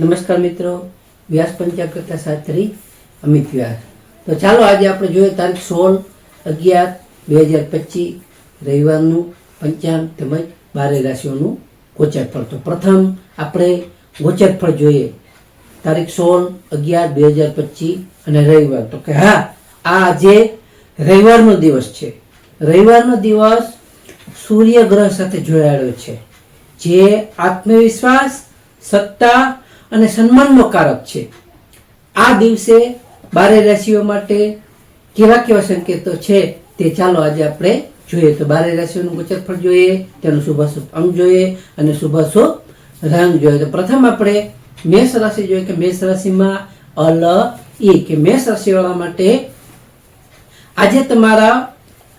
નમસ્કાર મિત્રો, વ્યાસ પંચાગ કરતા સાત્રી, અમિત વ્યાસ. તો ચાલો આજે આપણે જોઈએ તારીખ સોળ અગિયાર બે હજાર પચીસ, રવિવારનું પંચાંગ તેમજ બારે રાશિઓનું ગોચરફળ. તો પ્રથમ આપણે ગોચરફળ જોઈએ. તારીખ સોળ અગિયાર બે હજાર પચીસ અને રવિવાર. તો કે હા, આ આજે રવિવારનો દિવસ છે. રવિવારનો દિવસ સૂર્ય ગ્રહ સાથે જોડાયેલો છે. જે આત્મવિશ્વાસ, સત્તા અને સન્માનનો કારક છે. આ દિવસે બારે રાશિઓ માટે કેવા કેવા સંકેતો છે તે ચાલો આજે આપણે જોઈએ. તો બારે રાશિઓનું ગોચરફળ જોઈએ, તેનું શુભાશુભ અંગ જોઈએ અને શુભાશુભ રંગ જોઈએ. તો પ્રથમ આપણે મેષ રાશિ જોઈએ કે મેષ રાશિમાં અલ, ઈ કે મેષ રાશિવાળા માટે આજે તમારા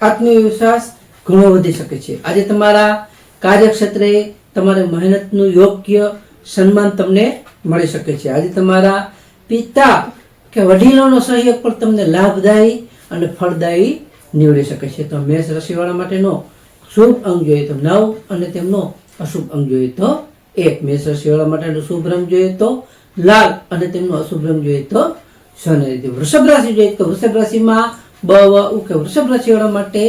આત્મવિશ્વાસ ઘણો વધી શકે છે. આજે તમારા કાર્યક્ષેત્રે તમારે મહેનતનું યોગ્ય સન્માન તમને મળી શકે છે. આજે તમારા પિતા કે વડીલોનો સહયોગ પણ તમને લાભદાયી અને ફળદાયી નીવડી શકે છે. તો મેષ રાશિવાળા માટેનો શુભ અંગ જોઈએ તો નવ અને તેમનો અશુભ અંગ જોઈએ તો એક. મેષ રાશિવાળા માટેનો શુભ રંગ જોઈએ તો લાલ અને તેમનો અશુભ રંગ જોઈએ તો સોનેરી વૃષભ રાશિ જોઈએ તો વૃષભ રાશિમાં બ કે વૃષભ રાશિવાળા માટે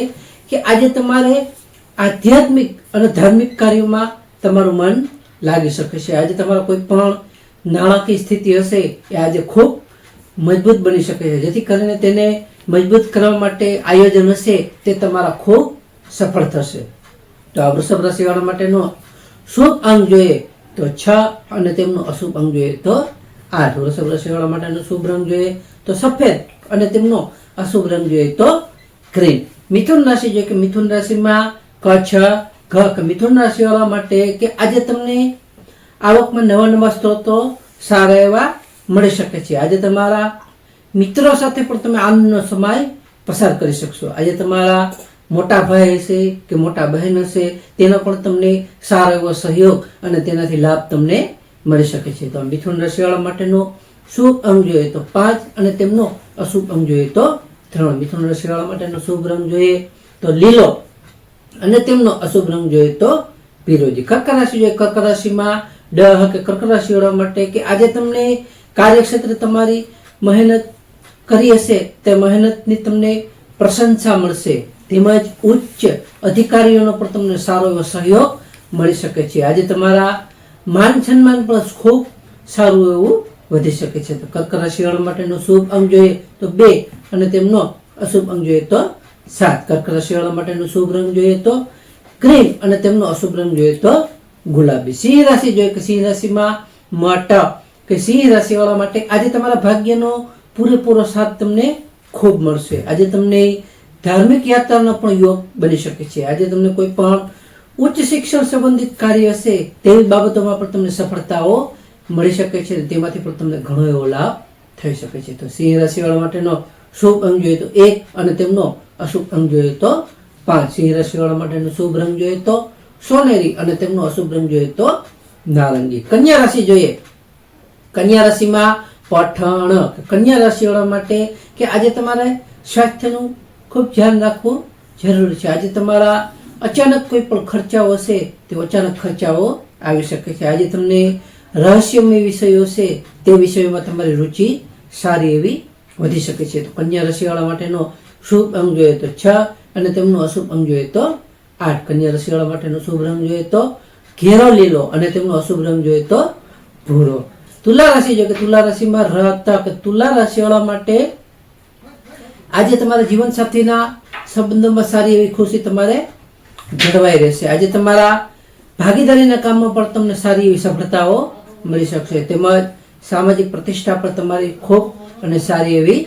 કે આજે તમારે આધ્યાત્મિક અને ધાર્મિક કાર્યોમાં તમારું મન લાગી શકે છે. આજે તમારા કોઈ પણ નાણાકીય સ્થિતિ હશે, એ આજે ખૂબ મજબૂત બની શકે છે. જેથી કરીને તેને મજબૂત કરવા માટે આયોજન હશે, તે તમારા ખૂબ સફળ થશે. તો આ વૃષભ રાશિવાળા માટેનો શુભ અંગ જોઈએ તો છ અને તેમનો અશુભ અંગ જોઈએ તો આઠ. વૃષભ રાશિવાળા માટેનો શુભ રંગ જોઈએ તો સફેદ અને તેમનો અશુભ રંગ જોઈએ તો ગ્રીન. મિથુન રાશિ જોઈએ કે મિથુન રાશિમાં કચ્છ ઘ કે મિથુન રાશિવાળા માટે કે આજે તમને આવકમાં નવા નવા સ્ત્રોતો સારા એવા મળી શકે છે. આજે તમારા મિત્રો સાથે પણ તમે આનંદનો સમય પસાર કરી શકશો. આજે તમારા મોટા ભાઈ હશે કે મોટા બહેન હશે, તેનો પણ તમને સારો એવો સહયોગ અને તેનાથી લાભ તમને મળી શકે છે. તો મિથુન રાશિવાળા માટેનો શુભ અંગ જોઈએ તો પાંચ અને તેમનો અશુભ અંગ જોઈએ તો ત્રણ. મિથુન રાશિવાળા માટેનો શુભ રંગ જોઈએ તો લીલો. અને તેમનો અશુભ રંગ જોઈએ તો પીરોજી કર્ક રાશિ જોઈએ કર્ક રાશિમાં ડહ કે કર્ક રાશિવાળા માટે કે આજે તમને કાર્યક્ષેત્રે તમારી મહેનત કરી હશે, તે મહેનતની તમને પ્રશંસા મળશે. તેમજ ઉચ્ચ અધિકારીઓનો પણ તમને સારો એવો સહયોગ મળી શકે છે. આજે તમારા માન સન્માન પણ ખૂબ સારું એવું વધી શકે છે. તો કર્ક રાશિવાળા માટેનો શુભ અંગ જોઈએ તો બે અને તેમનો અશુભ અંગ જોઈએ તો સાત કર્ક રાશિવાળા માટેનો શુભ રંગ જોઈએ તો ક્રીમ અને તેમનો અશુભ રંગ જોઈએ તો ગુલાબી. સિંહ રાશિ જોઈએ કે સિંહ રાશિમાં મટ કે સિંહ રાશિવાળા માટે આજે તમારા ભાગ્યનો પૂરેપૂરો સાથ તમને ખૂબ મળશે. આજે તમને ધાર્મિક યાત્રાનો પણ યોગ બની શકે છે. આજે તમને કોઈ પણ ઉચ્ચ શિક્ષણ સંબંધિત કાર્ય હશે તેવી બાબતોમાં પણ તમને સફળતાઓ મળી શકે છે તેમાંથી પણ તમને ઘણો એવો લાભ થઈ શકે છે. તો સિંહ રાશિવાળા માટેનો શુભ અંગ જોઈએ તો એક અને તેમનો અશુભ રંગ જોઈએ તો પાંચ સિંહ રસીવાળા માટેનો શુભ રંગ જોઈએ તો સોનેરી અને તેમનો અશુભ રંગ જોઈએ તો નારંગી. કન્યા રાશિ જોઈએ. કન્યા રાશિમાં પઠણ. કન્યા રાશિવાળા માટે કે આજે તમારે સ્વાસ્થ્યનું ખૂબ ધ્યાન રાખવું જરૂરી છે. આજે તમારા અચાનક કોઈ પણ ખર્ચાઓ હશે, તે અચાનક ખર્ચાઓ આવી શકે છે. આજે તમને રહસ્યમય વિષયો છે તે વિષયોમાં તમારી રુચિ સારી એવી વધી શકે છે. તો કન્યા રાશિવાળા માટેનો શુભ અંગ જોઈએ તો છ અને તેમનું અશુભ અંગ જોઈએ તો આઠ. કન્યા રસીવાળા માટેનો શુભ રંગ જોઈએ તો ઘેરો લીલો અને તેમનો અશુભ રંગ જોઈએ તો ભૂરો. તુલા રાશિ જો કે તુલા રાશિમાં રહેતા કે તુલા રાશિવાળા માટે આજે તમારા જીવનસાથીના સંબંધોમાં સારી એવી ખુશી તમારે જળવાઈ રહેશે. આજે તમારા ભાગીદારીના કામમાં પણ તમને સારી એવી સફળતાઓ મળી શકશે. તેમજ સામાજિક પ્રતિષ્ઠા પર તમારી ખૂબ અને સારી એવી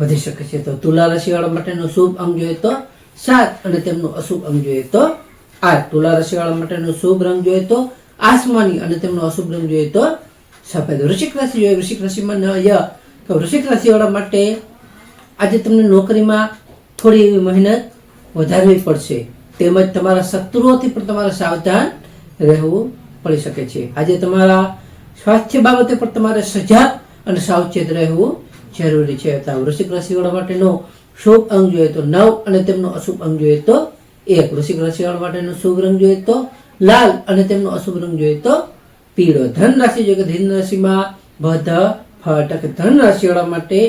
વધી શકે છે. તો તુલા રાશિવાળા માટેનો શુભ અંગ જોઈએ તો સાત અને તેમનો અશુભ અંગ જોઈએ તો આઠ. તુલા રાશિવાળા માટેનો શુભ રંગ જોઈએ તો આસમાની અને તેમનો અશુભ રંગ જોઈએ તો સફેદ વૃશ્ચિક રાશિ જોઈએ. વૃશ્ચિક રાશિમાં ન તો વૃશ્ચિક રાશિવાળા માટે આજે તમને નોકરીમાં થોડી એવી મહેનત વધારવી પડશે. તેમજ તમારા શત્રુઓથી પણ તમારે સાવધાન રહેવું પડી શકે છે. આજે તમારા સ્વાસ્થ્ય બાબતે પણ તમારે સજાગ અને સાવચેત રહેવું જરૂરી છે. તો વૃશ્ચિક રાશિવાળા માટેનો શુભ અંગ જોઈએ તો નવ અને તેમનો અશુભ અંગ જોઈએ તો એક. વૃશ્ચિક રાશિવાળા માટેનો શુભ રંગ જોઈએ તો લાલ અને તેમનો અશુભ રંગ જોઈએ તો પીળો. ધન રાશિ જોઈએ કે ધન રાશિમાં બધ ફટક ધન રાશિવાળા માટે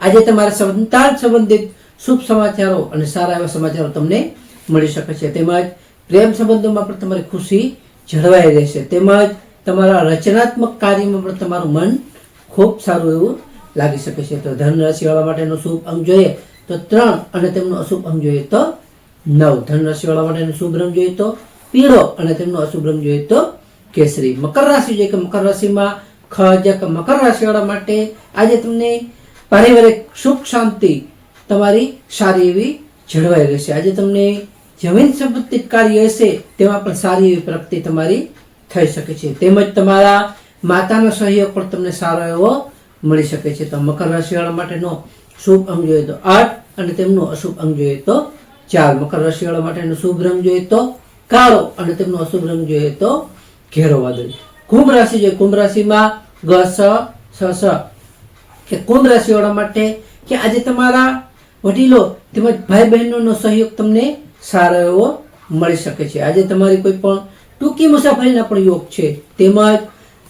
આજે તમારા સંતાન સંબંધિત શુભ સમાચારો અને સારા એવા સમાચારો તમને મળી શકે છે. તેમજ પ્રેમ સંબંધોમાં પણ તમારી ખુશી જળવાઈ રહેશે. તેમજ તમારા રચનાત્મક કાર્યમાં પણ તમારું મન ખૂબ સારું એવું લાગી શકે છે. તો ધન રાશિવાળા માટેનો શુભ અંક જોઈએ તો ત્રણ અને તેમનો અશુભ અંક જોઈએ તો નવ. ધન રાશિવાળા માટેનો શુભ રંગ જોઈએ તો પીળો અને તેમનો અશુભ રંગ જોઈએ તો કેસરી. મકર રાશિ જોઈએ કે મકર રાશિમાં ખ જે કે મકર રાશિવાળા માટે આજે તમને પારિવારિક સુખ શાંતિ તમારી સારી એવી જળવાઈ રહેશે. આજે તમને જમીન સંપત્તિ કાર્ય હશે તેમાં પણ સારી એવી પ્રગતિ તમારી થઈ શકે છે. તેમજ તમારા માતાનો સહયોગ પણ તમને સારો એવો મળી શકે છે. તો મકર રાશિવાળા માટેનો શુભ અંગ જોઈએ તો આઠ અને તેમનો અશુભ અંગ જોઈએ તો ચાર. મકર રાશિવાળા માટેનો શુભ રંગ જોઈએ તો કાળો અને તેમનો અશુભ રંગ જોઈએ તો ઘેરો વાદળી. કુંભ રાશિ જોઈએ કુંભ રાશિમાં ગ, સ સ કે કુંભ રાશિવાળા માટે કે આજે તમારા વડીલો તેમજ ભાઈ બહેનોનો સહયોગ તમને સારો એવો મળી શકે છે. આજે તમારી કોઈ પણ ટૂંકી મુસાફરીના પણ યોગ છે. તેમજ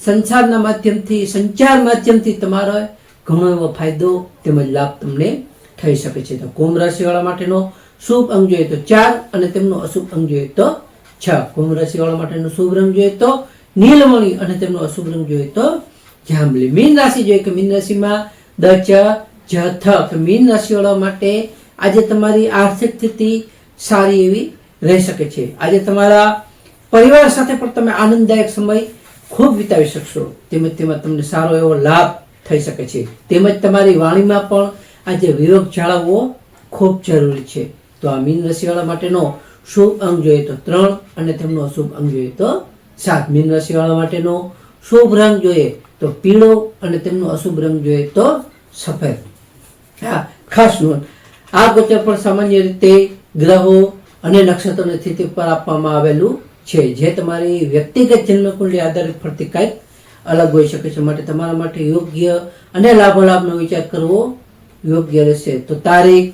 સંસારના માધ્યમથી, સંચાર માધ્યમથી તમારો ઘણો એવો ફાયદો તેમજ લાભ તમને થઈ શકે છે. તો કુંભ રાશિવાળા માટેનો શુભ અંગ જોઈએ તો ચાર અને તેમનો અશુભ અંગ જોઈએ તો છ. કુંભ રાશિવાળા માટેનો શુભ રંગ જોઈએ તો નીલમણી અને તેમનો અશુભ રંગ જોઈએ તો જાંબલી. મીન રાશિ જોઈએ કે મીન રાશિમાં દ, ચ, જ, થ. મીન રાશિવાળા માટે આજે તમારી આર્થિક સ્થિતિ સારી એવી રહી શકે છે. આજે તમારા પરિવાર સાથે પણ તમે આનંદદાયક સમય ખૂબ વિતાવી શકશો. તેમજ તેમાં તમને સારો એવો લાભ થઈ શકે છે. તેમજ તમારી વાણીમાં પણ આજે વિવેક જાળવવો ખૂબ જરૂરી છે. તો આ મીન રાશિવાળા માટેનો શુભ અંગ જોઈએ તો ત્રણ અને તેમનો અશુભ અંગ જોઈએ તો સાત. મીન રાશિવાળા માટેનો શુભ રંગ જોઈએ તો પીળો અને તેમનો અશુભ રંગ જોઈએ તો સફેદ. હા, ખાસ નોંધ. આ ગોચર પણ સામાન્ય રીતે ગ્રહો અને નક્ષત્રોની સ્થિતિ પર આપવામાં આવેલું છે. જે તમારી વ્યક્તિગત જન્મકુંડલી આધારિત ફરતી કંઈક અલગ હોઈ શકે છે. માટે તમારા માટે યોગ્ય અને લાભો લાભનો વિચાર કરવો યોગ્ય રહેશે. તો તારીખ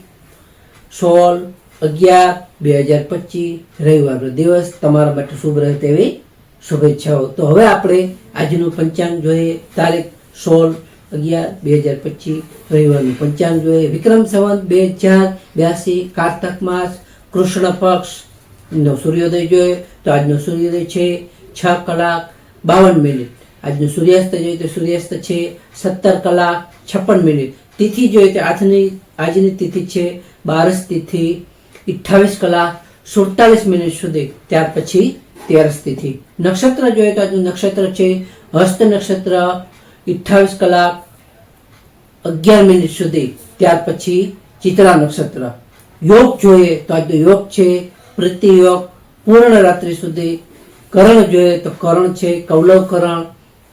સોળ અગિયાર બે હજાર પચીસ, રવિવારનો દિવસ તમારા માટે શુભ રહે તેવી શુભેચ્છાઓ. તો હવે આપણે આજનું પંચાંગ જોઈએ. તારીખ સોળ અગિયાર બે હજાર પચીસ, રવિવારનું પંચાંગ જોઈએ. વિક્રમ સંવત બે હજાર બ્યાસી, કારતક માસ, કૃષ્ણ પક્ષ નો સૂર્યોદય જોઈએ તો આજનો સૂર્યોદય છે છ કલાક બાવન મિનિટ. આજનો સૂર્યાસ્ત જોઈએ તો સૂર્યાસ્ત છે સત્તર કલાક છપ્પન મિનિટ. તિથિ જોઈએ તો આજની આજની તિથિ છે બારસ તિથિ, અઠ્ઠાવીસ કલાક સુડતાલીસ મિનિટ સુધી. ત્યાર પછી તેરસ તિથિ. નક્ષત્ર જોઈએ તો આજનું નક્ષત્ર છે હસ્ત નક્ષત્ર, અઠ્ઠાવીસ કલાક અગિયાર મિનિટ સુધી. ત્યાર પછી ચિત્રા નક્ષત્ર. યોગ જોઈએ તો આજનો યોગ છે પ્રતિ યોગ પૂર્ણ રાત્રિ સુધી કરણ જોઈએ તો કરણ છે, કૌલવ કરણ,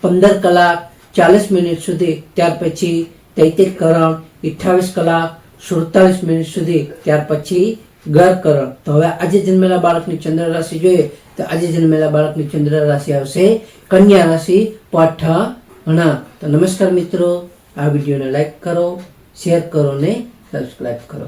પંદર કલાક, ચાલીસ મિનિટ સુધી, ત્યાર પછી તૈતિક કરણ, અઠ્ઠાવીસ કલાક, સુડતાલીસ મિનિટ સુધી, ત્યાર પછી ગર કરણ. તો હવે આજે જન્મેલા બાળકની ચંદ્ર રાશિ જોઈએ તો આજે જન્મેલા બાળકની ચંદ્ર રાશિ આવશે કન્યા રાશિ પઠ તો નમસ્કાર મિત્રો, આ વિડીયોને લાઈક કરો, શેર કરો ને સબસ્ક્રાઈબ કરો.